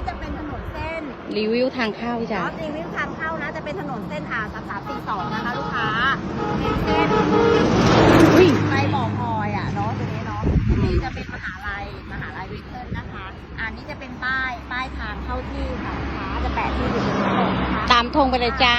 นี้จะเป็นถนนเส้นรีวิวทางเข้าอ๋จ้ะอรีวิวทางเข้านะ จะเป็นถนนเส้นอาสามสามสี่สองนะคะลูกค้าเป็นเส้นอุ้ยไปบ่อพลอยอะเนาะตรงนี้เนาะนี่จะเป็นมหาลัยมหาลัยวิเทอร์นะคะ อันนี้จะเป็นป้ายป้ายทางเข้าที่ค่ะลูกค้าจะแปะที่อยู่ตรงนี้เลยนะคะตามธงไปเลยจ้า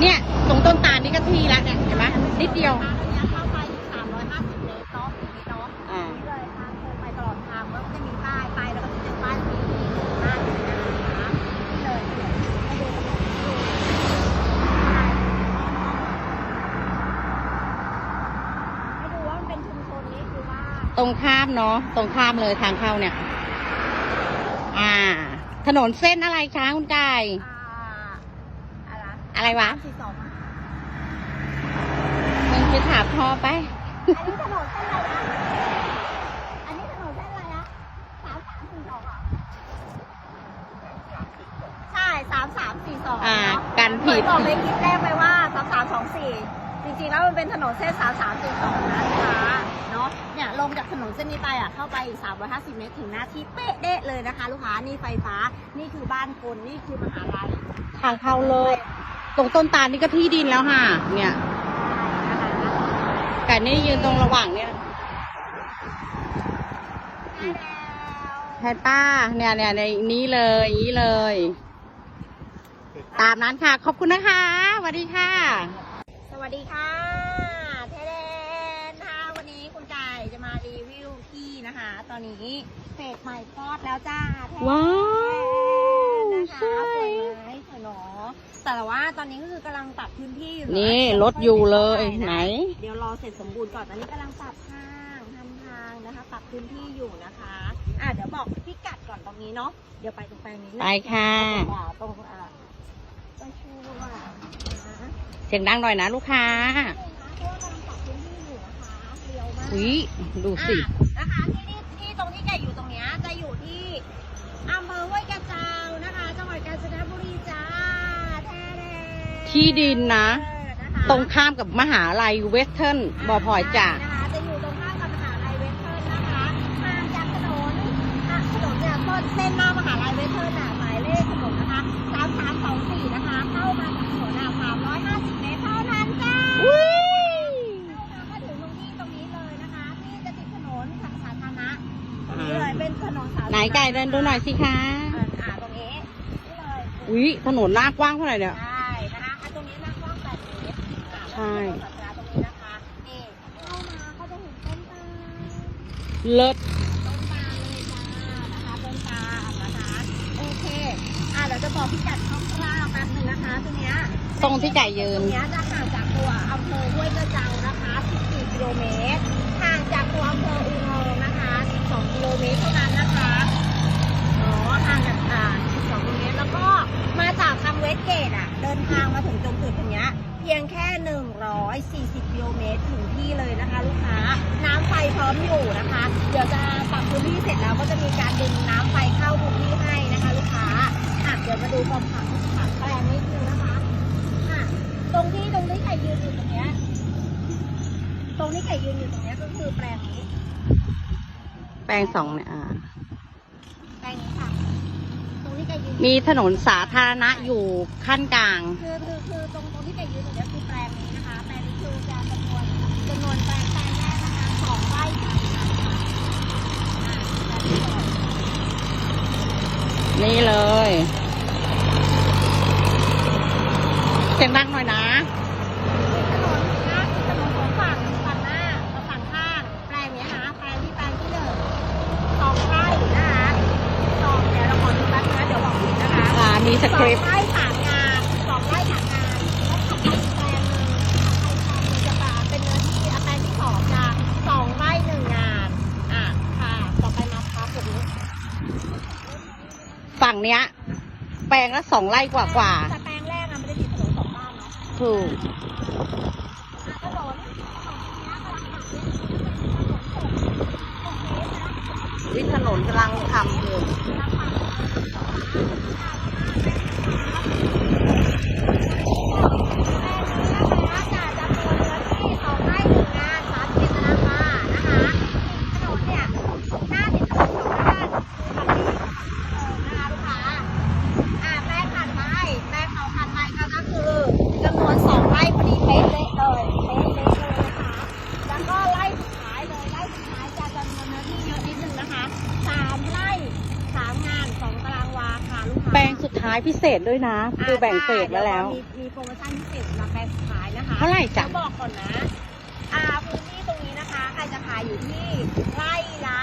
เนี่ยตรงต้นตาลนี่ก็ที่แล้วเนี่ยเห็นไหมนิดเดียว ทางนี้เข้าไปอีก350เมตรเนาะตรงนี้เนาะ อ่า นี่เลยทางตรงไปตลอดทางแล้วก็จะมีป้ายป้ายแล้วก็จะเป็นป้ายที่มีหน้าอยู่นะคะนี่เลยเดี๋ยวให้ดูตรงนี้ให้ดูว่ามันเป็นชุมชนนี้คือว่า ตรงข้ามเนาะตรงข้ามเลยทางเข้าเนี่ย อ่า ถนนเส้นอะไรคะคุณกายอ่าอะไรอะไรวะสามสี่สองอะมึงจะถามพ่อไป อันนี้ถนนเส้นอะไรนะอันนี้ถนนเส้นอะไรนะสามสามสี่สองเหรอใช่สามสามสี่สองอ่าเนาะกันผิดเหมือนบอกในคลิปแรกไปว่าสามสามสองสี่จริงๆแล้วมันเป็นถนนเส้นสามสามสี่สองนะลูกค้าเนาะเนี่ย ลงจากถนนเส้นนี้ไปอะเข้าไปอีกสามร้อยห้าสิบเมตรถึงหน้าที่เป๊ะเด๊ะเลยนะคะ ลูกค้านี่ไฟฟ้านี่คือบ้านคนนี่คือมหาลัยทางเข้าเลยตรงต้นตาลนี่ก็ที่ดินแล้วค่ะ เนี่ยนะคะไก่นี่ยืนตรงระหว่างเนี่ยได้แล้วแพนป้าเนี่ยเนี่ยในนี้เลยอย่างนี้เลย ตามนั้นค่ะ ขอบคุณนะคะสวัสดีค่ะ สวัสดีค่ะ เทเดนนะคะวันนี้คุณไก่จะมารีวิวที่ นะคะ ตอนนี้เฟสใหม่คลอดแล้วจ้าเทเดนว้าวนะคะสสววยยไหมสวยเนาะแต่ว่าตอนนี้ก็คือกำลังปรับพื้นที่อยู่ะนี่รถอยู่เลยไหน เดี๋ยวรอเสร็จสมบูรณ์ก่อนตอนนี้กำลังปรับทางทำทางนะคะ ปรับพื้นที่อยู่นะคะอะเดี๋ยวบอกพิกัดก่อนตรงนี้เนาะเดี๋ยวไปตรงแปลงนี้นะไปค่ะอ่าตรงอ่าตรงชูอะนะเสียงดังหน่อยนะลูกค้า อุ้ยดูสิ อะนะคะที่นี่ที่ตรงที่แกอยู่ตรงเนี้ยจะอยู่ที่อำเภอห้วยกระเจ้านะคะจังหวัดกาญจนบุรีจ้าแท้ๆ ที่ดินนะเออนะคะตรงข้ามกับมหาลัยเวสเทิร์นบอพลอยจ้ะนะคะจะอยู่ตรงข้ามกับมหาลัยเวสเทิร์นนะคะห่างจากถนนอะถนนเนี่ยต้นเส้นหน้ามหาลัยเวสเทิร์นอะหมายเลขถนนนะคะสามสามสองสี่นะคะ เข้ามาจากถนนอะสามร้อยห้าสิบเมตรเท่านั้นจ้าอุ้ยเข้ามาถึงตรงนี้ตรงนี้เลยนะคะนี่จะติดถนนสาธารณะตรงนี้เลยเป็นถนนสาธารณะไหนไก่เดินดูหน่อยสิคะอ่าอ่าตรงนี้นี่เลยอุ้ยถนนหน้ากว้างเท่าไหร่เนี่ยใช่ ช่แล้วก็ถนนสาธารณะตรงนี้นะคะนี่เข้ามาเขาจะเห็นต้นตาลเลิศต้นตาลเลยจ้านะคะต้นตาลนะคะโอเคอ่าเดี๋ยวจะบอกพิกัดคร่าวๆแป๊บนึงนะคะตรงเนี้ยตรงที่ไก่ยืตนรงเนี้ยจะห่างจากตัวอำเภอห้วยกระเจังนะคะ 14 กิโลเมตร ห่างจากตัวอำเภออูทองนะคะ 12 กิโลเมตรเท่านั้นนะคะอ๋อห่างจากอ่า12กิโลเมตร แล้วก็มาจากทางเวสเกตอะ เดินทางมาถึงตรงจุดตรงเนี้ย เพียงแค่ 140กิโลเมตรถึงที่เลยนะคะ ลูกค้า น้ำไฟพร้อมอยู่นะคะ เดี๋ยวจะปรับพื้นที่เสร็จแล้วก็จะมีการดึงน้ำไฟเข้าพื้นที่ให้นะคะ ลูกค้าอะเดี๋ยวมาดูความผังผังแปลงนิดนึงนะคะอะตรงที่ตรงที่ไก่ยืนอยู่ตรงเนี้ยตรงที่ไก่ยืนอยู่ตรงเนี้ยก็คือแปลงนี้ แปลงสองเนี่ยอ่าแปลงนี้ค่ะต รงที่ไก่ยืนมีถนนสาธารณะอยู่ขั้นกลาง คือคือคือตรงตรงที่ไก่ยืนตรงเนี้ยคือแปลงนี้นะคะ แปลงนี้คือจะจำนวนจำนวนแปลงแปลงแรกนะคะสองไร่ค่ะอะแปลงที่สอง นี่เลย เสียงดังหน่อยนะ ถนนนะถนนสองฝั่งฝั่งหน้ากับฝั่งข้าง แปลงเนี้ยนะแปลงที่แปลงที่หนึ่งสองไร่นะคะสองเดี๋ยวเราขอดูแป๊บนึงนะเดี๋ยวบอกผิดนะคะ อ่า มี สอคงริปต์ไร่สามงานสองไร่สามงานแล้วขับไปอีกแปลงหนึ่งขับไปอีกแปลงหนึ่งจะปาเป็นเนื้อที่แปลงที่สองจะสองไร่หนึ่งงาน อะค่ะต่อไปมาครับผมฝั่งเนี้ย แปลงละสองไร่กว่ากว่าแต่แปลงแรกอะมันจะติดถนนสองด้านเนาะถูกถนนวิถนนกำลังทำอยู่ ถนนเนี่ยหน้าติดถนนสองด้านคือฝั่งนี้กับฝั่งนี้ ท้าย พิเศษด้วยนะคือแบ่งเฟสไว้แล้ว มีมีโปรโมชั่นพิเศษสำหรับแปลงสุดท้ายนะคะเท่าไหร่จ๊ะเดี๋ยวบอกก่อนนะ อ่าพื้นที่ตรงนี้นะคะใครจะขายอยู่ที่ไร่ละ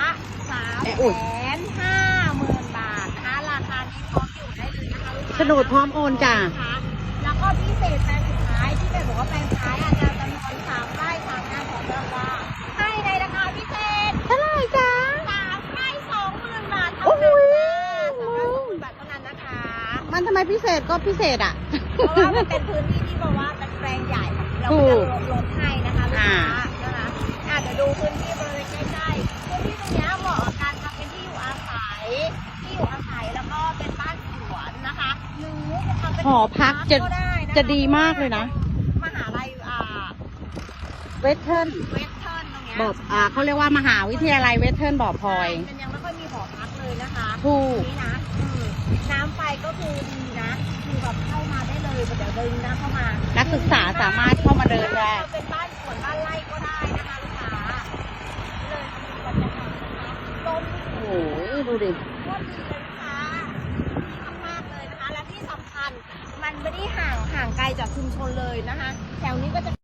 สามแสนห้าหมื่นบาทนะคะราคานี้พร้อมอยู่ได้เลยนะคะลูกค้าโฉนดพร้อมโอนจ้ะ ษก็พิเศษอะ เพราะว่ามันเป็นพื้นที่ที่บอกว่าเป็นแปลงใหญ่เราก็จะลดลดให้นะคะลูกค้านะคะอาจจะเดี๋ยวดูพื้นที่บริเวณใกล้ๆพื้นที่ตรงเนี้ยเหมาะกับการทำเป็นที่อยู่อาศัยที่อยู่อาศัยแล้วก็เป็นบ้านสวนนะคะหรือจะทำเป็นหอพักจะก็ได้นคจะดีมากเลยนะมหาลัยอ่าเวสเทิร์นเวสเทิร์นตรงเนี้ยบอกอ่าเขาเรียกว่ามหาวิทยาลัยเวสเทิร์นบ่อพลอยมันยังไม่ค่อยมีหอพักเลยนะคะถูกนี่นะอืม น้ำไฟก็คือดีนะคือแบบเข้ามาได้เลยเดี๋ยวเดินนะเข้ามานักศึกษาสามารถเข้ามาเดินได้ เป็นบ้านสวนบ้านไร่ก็ได้นะคะลูกค้าเลยบรรยากาศนะคะลมโอ้โหดูดิโคตรดีเลยลูกค้าดีมากๆเลยนะคะ และที่สำคัญมันไม่ได้ห่างห่างไกลจากชุมชนเลยนะคะ แถวนี้ก็จะ